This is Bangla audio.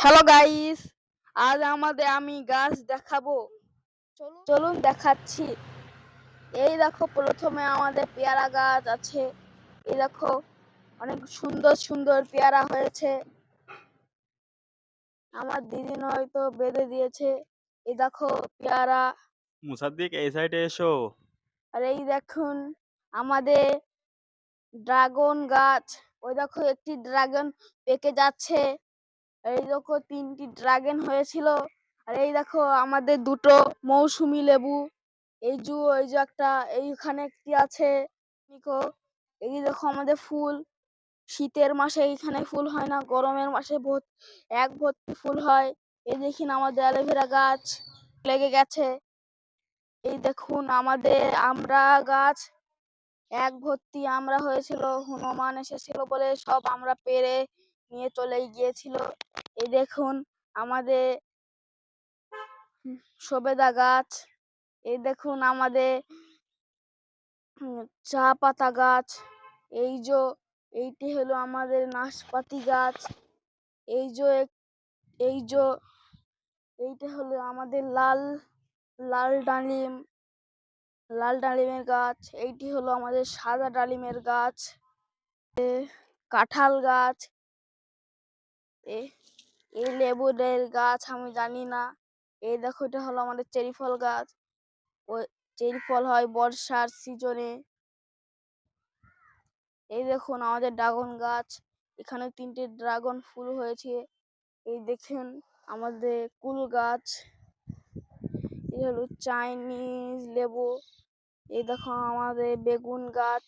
হ্যালো গাইস আজ আমাদের আমি গাছ দেখাবো। চলুন। চলুন দেখাচ্ছি। এই দেখো প্রথমে আমাদের পেয়ারা গাছ আছে। এই দেখো অনেক সুন্দর সুন্দর পেয়ারা হয়েছে। আমার দিদি হয়তো বেঁধে দিয়েছে। এই দেখো পেয়ারা। মুসাদ্দিক এই সাইডে এসো। আর এই দেখুন আমাদের ড্রাগন গাছ। ওই দেখো একটি ড্রাগন পেকে যাচ্ছে। এই দেখো তিনটি ড্রাগন হয়েছিল। আর এই দেখো আমাদের দুটো মৌসুমী লেবু, এই যে এই যে একটা, এইখানে একটি আছে? দেখো এই দেখো আমাদের ফুল। শীতের মাসে এইখানে ফুল হয় না, গরমের মাসে ভর এক ভর্তি ফুল হয়। এই দেখিন আমাদের অ্যালোভেরা গাছ লেগে গেছে। এই দেখুন আমাদের আমরা গাছ, এক ভর্তি আমরা হয়েছিল, হনুমান এসেছিল বলে সব আমরা পেরে নিয়ে চলে গিয়েছিল। এই দেখুন আমাদের সবেদা গাছ, এই দেখুন আমাদের চা পাতা গাছ, এই যে, এইটি হলো আমাদের নাশপাতি গাছ, এই যে এই যে, এইটা হলো আমাদের লাল লাল ডালিম, লাল ডালিমের গাছ, এইটি হলো আমাদের সাদা ডালিমের গাছ কাঁঠাল গাছ, এ এই লেবুদের গাছ আমি জানি না। এই দেখো, এটা হলো আমাদের চেরি ফল গাছ। ওই চেরি ফল হয় বর্ষার সিজনে। এই দেখুন আমাদের ড্রাগন গাছ। এখানে তিনটে ড্রাগন ফুল হয়েছে। এই দেখুন আমাদের কুল গাছ। এই হলো চাইনিজ লেবু। এই দেখো আমাদের বেগুন গাছ।